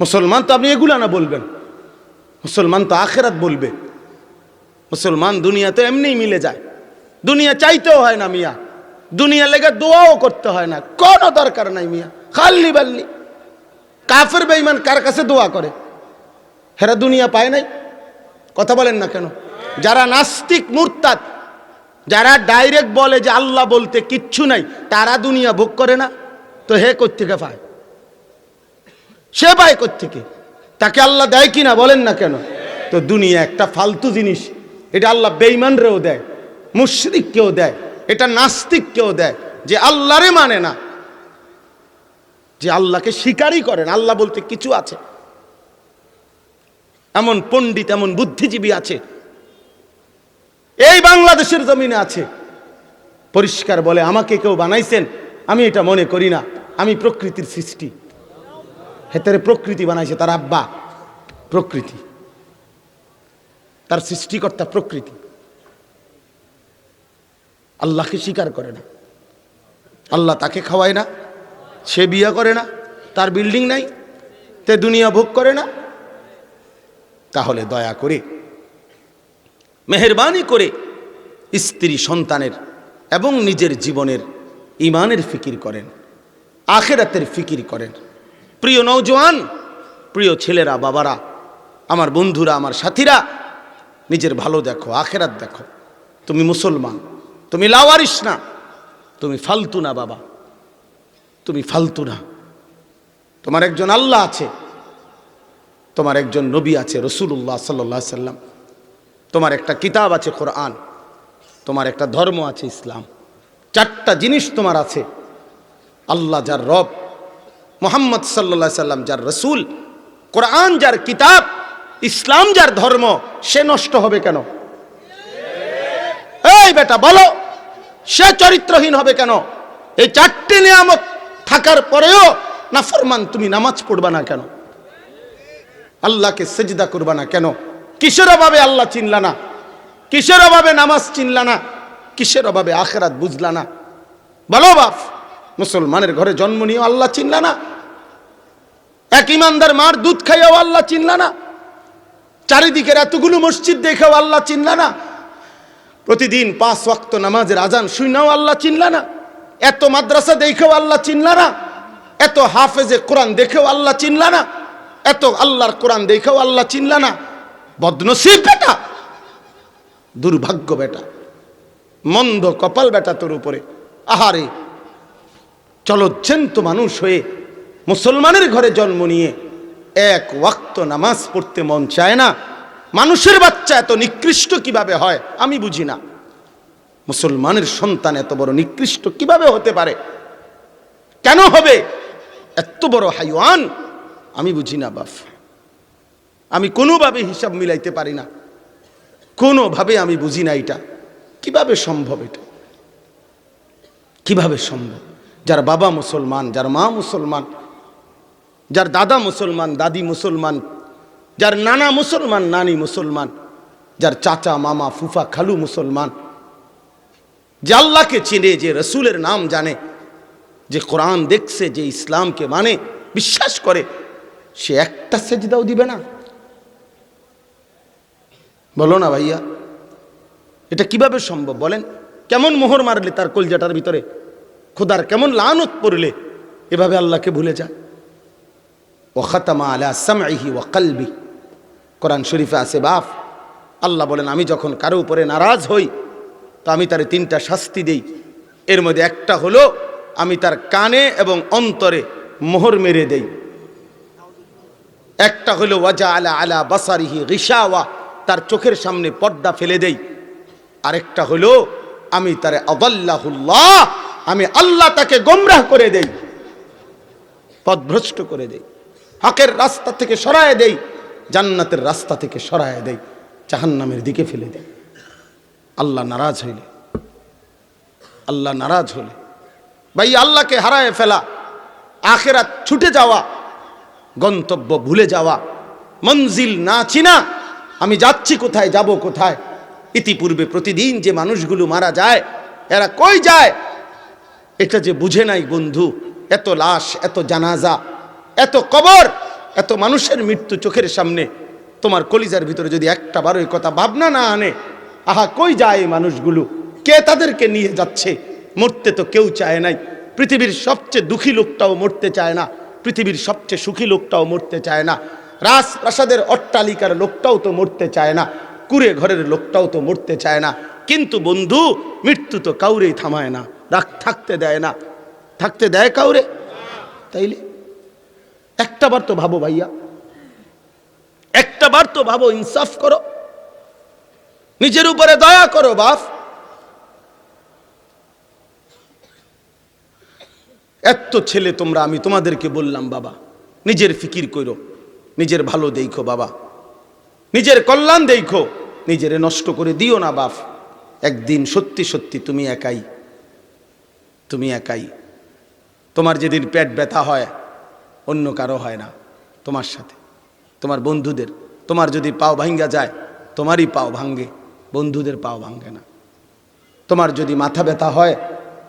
মুসলমান তো আপনি এগুলা না বলবেন। মুসলমান তো আখেরাত বলবে। মুসলমান দুনিয়া তো এমনিই মিলে যায়। দুনিয়া চাইতেও হয় না মিয়া। দুনিয়া লেগে দোয়াও করতে হয় না। কোনো দরকার নাই মিয়া। খাল্লি বাল্লি। কাফের বেঈমান কার কাছে দোয়া করে? হেরা দুনিয়া পায় নাই? কথা বলেন না কেন? যারা নাস্তিক, মুরতাদ, যারা ডাইরেক্ট বলে যে আল্লাহ বলতে কিচ্ছু নাই, তারা দুনিয়া ভোগ করে না? তো হে কোত্থেকে পায় সে পায় কোত্থেকে? তাকে আল্লাহ দেয় কি না বলেন না কেন? তো দুনিয়া একটা ফালতু জিনিস। এটা আল্লাহ বেইমানরেও দেয়, মুশরিককেও দেয়, এটা নাস্তিককেও দেয়, যে আল্লাহরে মানে না। যে আল্লাহকে স্বীকারই করেন আল্লাহ বলতে কিছু আছে। এমন পণ্ডিত, এমন বুদ্ধিজীবী আছে। এই বাংলাদেশের জমিনে আছে। পরিষ্কার বলে, আমাকে কেউ বানাইছেন, আমি এটা মনে করি না। আমি প্রকৃতির সৃষ্টি। হেতারে প্রকৃতি বানাইছে, তার আব্বা। প্রকৃতি। তার সৃষ্টিকর্তা প্রকৃতি। আল্লাহকে স্বীকার করে না। আল্লাহ তাকে খাওয়ায় না, সে বিয়ে করে না, তার বিল্ডিং নাই, তে দুনিয়া ভোগ করে না। তাহলে দয়া করে, মেহরবানি করে স্ত্রী সন্তানের এবং নিজের জীবনের ইমানের ফিকির করেন, আখেরাতের ফিকির করেন। প্রিয় নৌজওয়ান প্রিয় ছেলেরা, বাবারা, আমার বন্ধুরা, আমার সাথীরা, নিজের ভালো দেখো, আখেরাত দেখো। তুমি মুসলমান, তুমি লাওয়ারিস না, তুমি ফালতু না, বাবা। তুমি ফালতু না। তোমার একজন আল্লাহ আছে, তোমার একজন নবী আছে রসুল্লাহ সাল্লাহ সাল্লাম। তোমার একটা কিতাব আছে, কোরআন। তোমার একটা ধর্ম আছে, ইসলাম। চারটা জিনিস তোমার আছে। আল্লাহ যার রব মোহাম্মদ সাল্লা সাল্লাম যার রসুল, কোরআন যার কিতাব, ইসলাম যার ধর্ম, সে নষ্ট হবে কেন? এই বেটা বলো, সে চরিত্রহীন হবে কেন? এই চারটে নিয়ামত থাকার পরেও না ফরমান তুমি নামাজ পড়বা না কেন? আল্লাহকে সেজদা করবা না কেন? কিসের অভাবে আল্লাহ চিনলা না? কিসের অভাবে নামাজ চিনলা না? কিসের অভাবে আখেরাত বুঝলা না? বলো বাপ। মুসলমানের ঘরে জন্ম নিয়েও আল্লাহ চিনলা না। এক ইমানদার মার দুধ খাইয়াও আল্লাহ চিনলা না। চারিদিকের এতগুলো মসজিদ দেখেও আল্লাহ চিনলা না। প্রতিদিন পাঁচ ওয়াক্ত নামাজের আজান শুনাও আল্লাহ চিনলা না। এত মাদ্রাসা দেখেও আল্লাহ চিনলা না। এত হাফেজে কোরআন দেখেও আল্লাহ চিনলা না। এত আল্লাহর কোরআন দেখেও আল্লাহ চিনলা না। বদনসিব বেটা, দুর্ভাগ্য বেটা, মন্দ কপাল বেটা তোর উপরে। আহারে চলজ্জন্ত মানুষ হয়ে মুসলমানের ঘরে জন্ম নিয়ে এক ওয়াক্ত নামাজ পড়তে মন চায় না। মানুষের বাচ্চা এত নিকৃষ্ট কীভাবে হয় আমি বুঝি না। মুসলমানের সন্তান এত বড় নিকৃষ্ট কীভাবে হতে পারে? কেন হবে? এত বড় হাইওয়ান? আমি বুঝি না বাফ। আমি কোনোভাবে হিসাব মিলাইতে পারি না। কোনোভাবে আমি বুঝি না এটা। কীভাবে সম্ভব এটা? কীভাবে সম্ভব? যার বাবা মুসলমান, যার মা মুসলমান, যার দাদা মুসলমান, দাদি মুসলমান, যার নানা মুসলমান, নানি মুসলমান, যার চাচা, মামা, ফুফা, খালু মুসলমান। যে আল্লাহকে চিনে, যে রসুলের নাম জানে, যে কোরআন দেখছে, যে ইসলামকে মানে বিশ্বাস করে, সে একটা সেজদাও দিবে না। বলো না ভাইয়া, এটা কীভাবে সম্ভব বলেন? কেমন মোহর মারলে তার কলজাটার ভিতরে? খোদার কেমন লানত পড়লে, এভাবে আল্লাহকে ভুলে যায় ও খাতামা আলা সামহি ও কালবি। কোরআন শরীফে আছে, বাপ, আল্লাহ বলেন, আমি যখন কারও উপরে নারাজ হই, তো আমি তার তিনটা শাস্তি দেই। এর মধ্যে একটা হলো, আমি তার কানে এবং অন্তরে মোহর মেরে দেই। একটা হলো ওয়াজা আলা আলা বাসারিহি রিসাওয়া তার চোখের সামনে পর্দা ফেলে দেই। আরেকটা হলো, আমি তারে আদাল্লাহুল্লাহ আমি আল্লাহ তাকে গোমরাহ করে দেই, পথভ্রষ্ট করে দেই, হকের রাস্তা থেকে সরায় দেই, জান্নাতের রাস্তা থেকে সরায় দেই, জাহান্নামের দিকে ফেলে দেয় আল্লাহ নারাজ হইলে, আল্লাহ নারাজ হলে ভাই আল্লাহকে হারায় ফেলা, আখেরাত ছুটে যাওয়া, গন্তব্য ভুলে যাওয়া, মঞ্জিল না চিনা, আমি যাচ্ছি কোথায়, যাব কোথায়, ইতিপূর্বে প্রতিদিন যে মানুষগুলো মারা যায়, এরা কই যায়? এটা যে বুঝে নাই বন্ধু, এত লাশ, এত জানাজা, এত কবর, এত মানুষের মৃত্যু চোখের সামনে, তোমার কলিজার ভিতরে যদি একটা বার কথা ভাবনা না আনে, আহা, কই যায় মানুষগুলো? কে তাদেরকে নিয়ে যাচ্ছে? মরতে তো কেউ চায় নাই। পৃথিবীর সবচেয়ে দুঃখী লোকটাও মরতে চায় না। পৃথিবীর সবচেয়ে সুখী লোকটাও মরতে চায় না। রাজপ্রাসাদের অট্টালিকার লোকটাও তো মরতে চায় না। কুড়ে ঘরের লোকটাও তো মরতে চায় না। কিন্তু বন্ধু, মৃত্যু তো কাউরেই থামায় না। রাখ, থাকতে দেয় না। থাকতে দেয় কাউরে? তাইলে? একটা বার তো ভাবো ভাইয়া। একটা বার তো ভাবো, ইনসাফ করো। নিজের উপরে দয়া করো, বাপ। এত ছেলে তোমরা, আমি তোমাদেরকে বললাম, বাবা, নিজের ফিকির করো নিজের ভালো দেখো, বাবা। নিজের কল্যাণ দেখো, নিজেরে নষ্ট করে দিও না, বাপ। একদিন সত্যি সত্যি তুমি একাই তুমি একাই। তোমার যেদিন পেট ব্যথা হয়, অন্য কারও হয় না তোমার সাথে। তোমার বন্ধুদের, তোমার যদি পাও ভাঙ্গা যায়, তোমারই পাও ভাঙ্গে, বন্ধুদের পাও ভাঙ্গে না। তোমার যদি মাথা ব্যথা হয়,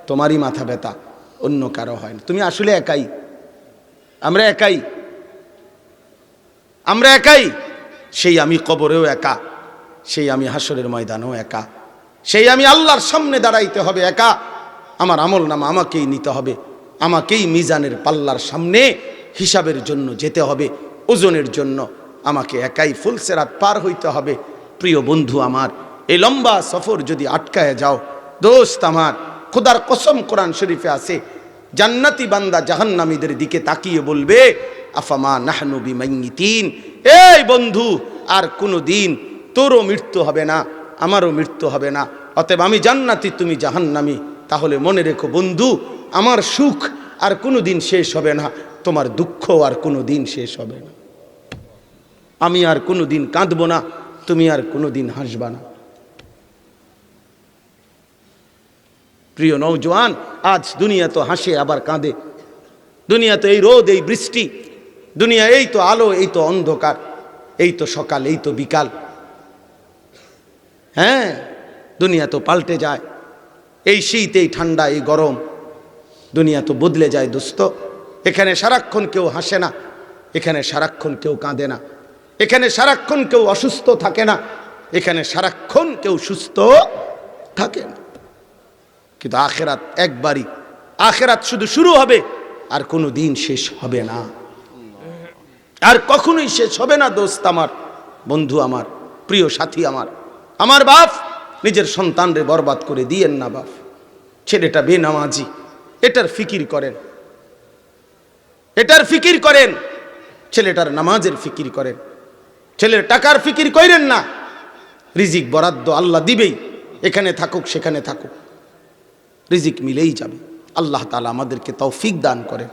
তোমারই মাথা ব্যথা, অন্য কারও হয় না। তুমি আসলে একাই। আমরা একাই। আমরা একাই। সেই আমি কবরেও একা, সেই আমি হাসরের ময়দানেও একা। সেই আমি আল্লাহর সামনে দাঁড়াইতে হবে একা। আমার আমল নামা আমাকেই নিতে হবে। আমাকেই মিজানের পাল্লার সামনে হিসাবের জন্য যেতে হবে। ওজনের জন্য আমাকে একাই ফুলসেরাত পার হইতে হবে। প্রিয় বন্ধু আমার, এই লম্বা সফর যদি আটকায় যাও, দোস্ত আমার, খোদার কসম কোরআন শরীফে আছে, জান্নাতি বান্দা জাহান্নামীদের দিকে তাকিয়ে বলবে, আফামা নাহনু বিমাইতিন এই বন্ধু, আর কোনো দিন তোরও মৃত্যু হবে না, আমারও মৃত্যু হবে না, অতএব আমি জান্নাতি, তুমি জাহান্নামি। তাহলে মনে রেখো বন্ধু, আমার সুখ আর কোনো দিন শেষ হবে না। তোমার দুঃখ আর কোনো দিন শেষ হবে না। আমি আর কোনো দিন কাঁদবো না, তুমি আর কোনো দিন হাসবা না। প্রিয় নৌজওয়ান আজ দুনিয়া তো হাসে, আবার কাঁদে। দুনিয়া তো এই রোদ, এই বৃষ্টি। দুনিয়া এই তো আলো, এই তো অন্ধকার। এই তো সকাল, এই তো বিকাল। হ্যাঁ দুনিয়া তো পাল্টে যায়। এই শীত এই ঠান্ডা, এই গরম। দুনিয়া তো বদলে যায়, দোস্ত। এখানে সারাক্ষণ কেউ হাসে না, এখানে সারাক্ষণ কেউ কাঁদে না। এখানে সারাক্ষণ কেউ অসুস্থ থাকে না, এখানে সারাক্ষণ কেউ সুস্থ থাকে না। কিন্তু আখেরাত একবারই। আখেরাত শুধু শুরু হবে, আর কোনো দিন শেষ হবে না। আর কখনোই শেষ হবে না, দোস্ত আমার, বন্ধু আমার, প্রিয় সাথী আমার। আমার বাপ নিজের সন্তানরে বরবাদ করে দিয়েন না বাপ। ছেলেটা বেনামাজি, এটার ফিকির করেন। এটার ফিকির করেন। ছেলেটার নামাজের ফিকির করেন। ছেলের টাকার ফিকির করেন না। রিজিক বরাদ্দ আল্লাহ দিবেই। এখানে থাকুক, সেখানে থাকুক। রিজিক মিলেই যাবে। আল্লাহ তালা আমাদেরকে তৌফিক দান করেন।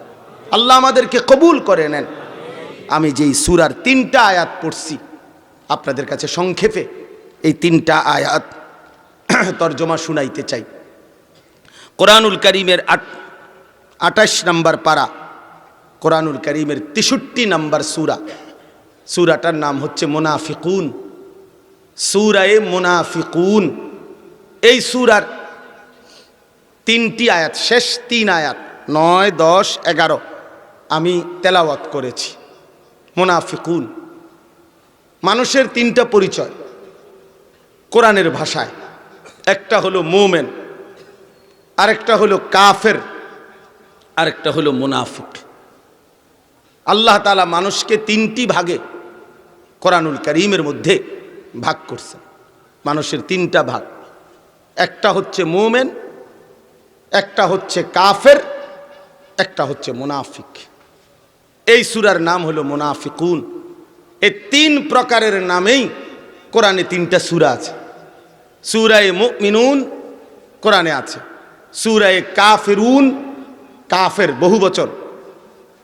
আল্লাহ আমাদেরকে কবুল করে নেন। আমি যেই সুরার তিনটা আয়াত পড়ছি, আপনাদের কাছে সংক্ষেপে এই তিনটা আয়াত তর্জমা শুনাইতে চাই। কোরআনুল করিমের আট, আঠাশ নম্বর পারা, কোরআনুল করিমের তেষট্টি নম্বর সুরা। সুরাটার নাম হচ্ছে মোনাফিকুন। সুরায়ে মোনাফিকুন। এই সুরার তিনটি আয়াত, শেষ তিন আয়াত, নয়, দশ, এগারো, আমি তেলাওয়াত করেছি। মোনাফিকুন। মানুষের তিনটা পরিচয়, কোরআনের ভাষায়। একটা হলো মোমেন, আরেকটা হলো কাফের, আরেকটা হলো মুনাফিক। আল্লাহ তালা মানুষকে তিনটি ভাগে কোরআনুল করিমের মধ্যে ভাগ করছে মানুষের তিনটা ভাগ। একটা হচ্ছে মোমেন, একটা হচ্ছে কাফের, একটা হচ্ছে মুনাফিক। এই সুরার নাম হলো মুনাফিকুন। এই তিন প্রকারের নামেই কোরআনে তিনটা সুরা আছে। সুরায় মুমিনুন কোরআনে আছে। সুরায় কাফেরুন, কাফের বহু বচন,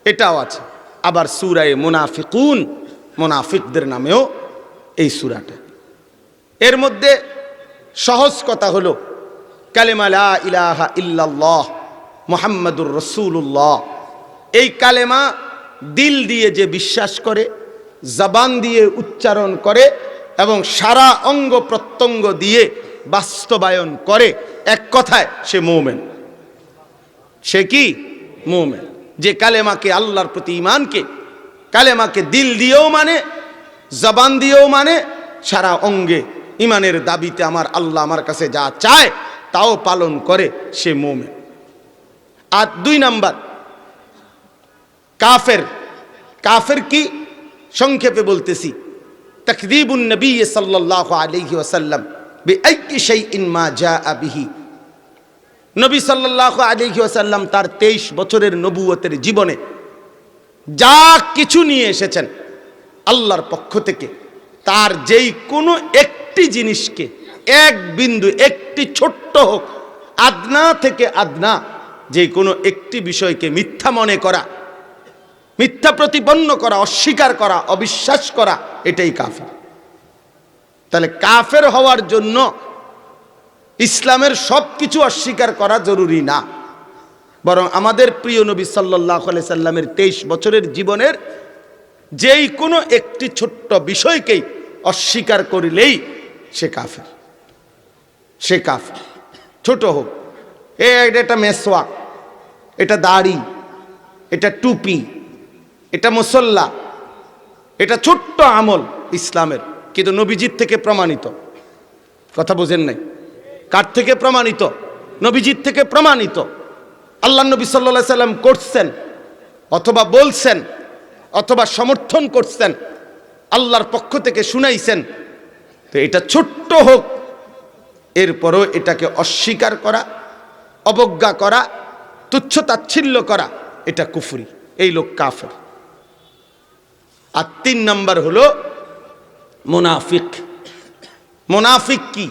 এটাও আছে। আবার সুরায় মুনাফিকুন, মুনাফিকদের নামেও এই সুরাটা। এর মধ্যে সহজ কথা হলো, কালেমা লা ইলাহা ইল্লাল্লাহ, মোহাম্মদুর রসুল্লাহ এই কালেমা দিল দিয়ে যে বিশ্বাস করে, জবান দিয়ে উচ্চারণ করে এবং সারা অঙ্গ প্রত্যঙ্গ দিয়ে বাস্তবায়ন করে এক কথায় সে মৌমেন। সে কি? মৌমেন। যে কালেমাকে আল্লাহর প্রতি ইমানকে কালেমাকে দিল দিয়েও মানে জবান দিয়েও মানে সারা অঙ্গে ইমানের দাবিতে আমার আল্লাহ আমার কাছে যা চায় তাও পালন করে সে মোমে আর দুই নাম্বার, কাফের। কাফের কি? সংক্ষেপে বলতেছি। তকদিবুন নবী ওয়াসাল্লাম বিআইয়ি শাইইন মা জাআ বিহি। নবী সাল্লাল্লাহু আলাইহি ওয়াসাল্লাম তার 23 বছরের নবুয়তের জীবনে যা কিছু নিয়ে এসেছেন আল্লাহর পক্ষ থেকে, তার যেই কোনো একটি জিনিসকে, এক বিন্দু, একটি ছোট্ট হোক, আদনা থেকে আদনা, যে কোনো একটি বিষয়কে মিথ্যা মনে করা মিথ্যা প্রতিপন্ন করা, অস্বীকার করা, অবিশ্বাস করা, এটাই কাফের। তাহলে কাফের হওয়ার জন্য ইসলামের সব কিছু অস্বীকার করা জরুরি না। বরং আমাদের প্রিয় নবী সাল্লাহ সাল্লামের তেইশ বছরের জীবনের যেই কোনো একটি ছোট্ট বিষয়কেই অস্বীকার করিলেই সে কাফের। সে কাফের। ছোট হোক। এ, এটা মেসোয়া এটা দাড়ি। এটা টুপি। এটা মুসল্লা, এটা ছোট্ট আমল ইসলামের, কিন্তু নবীজিৎ থেকে প্রমাণিত। কথা বোঝেন নাই? কার থেকে প্রমাণিত? নবীজিৎ থেকে প্রমাণিত। আল্লাহ নবী সাল্লা সাল্লাম করছেন, অথবা বলছেন, অথবা সমর্থন করছেন, আল্লাহর পক্ষ থেকে শুনাইছেন। তো এটা ছোট্ট হোক, এরপরও এটাকে অস্বীকার করা, অবজ্ঞা করা তুচ্ছ তাচ্ছিল্য করা, এটা কুফরি। এই লোক কাফের। আর তিন নম্বর হলো মোনাফিক। মোনাফিক কি?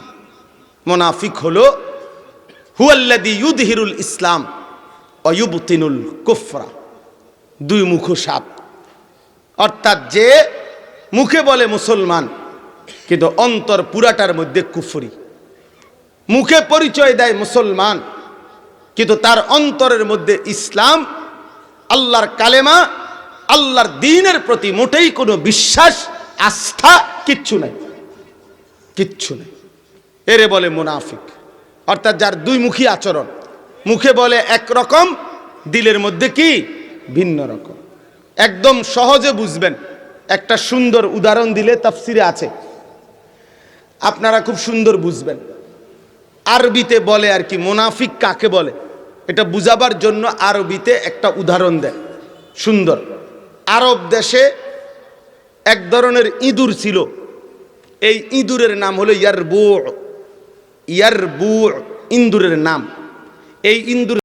মোনাফিক হলো হুয়াল্লাদি ইউদহিরুল ইসলাম অয়ুবতিনুল কুফরা। দুই মুখ সাপ অর্থাৎ যে মুখে বলে মুসলমান, কিন্তু অন্তর পুরাটার মধ্যে কুফরি। মুখে পরিচয় দেয় মুসলমান, কিন্তু তার অন্তরের মধ্যে ইসলাম, আল্লাহর কালেমা আল্লাহর দিনের প্রতি মোটেই কোনো বিশ্বাস, আস্থা কিচ্ছু নাই। কিচ্ছু নেই। এরে বলে মুনাফিক। অর্থাৎ যার দুই মুখী আচরণ। মুখে বলে একরকম দিলের মধ্যে কি? ভিন্ন রকম। একদম সহজে বুঝবেন। একটা সুন্দর উদাহরণ দিলে তাফসিরে আছে। আপনারা খুব সুন্দর বুঝবেন। আরবিতে বলে আর কি, মোনাফিক কাকে বলে? এটা বুঝাবার জন্য আরবিতে একটা উদাহরণ দেয় সুন্দর। আরব দেশে এক ধরনের ইঁদুর ছিল। এই ইঁদুরের নাম হলো ইয়ারবু। ইয়ারবু ইন্দুরের নাম। এই ইন্দুর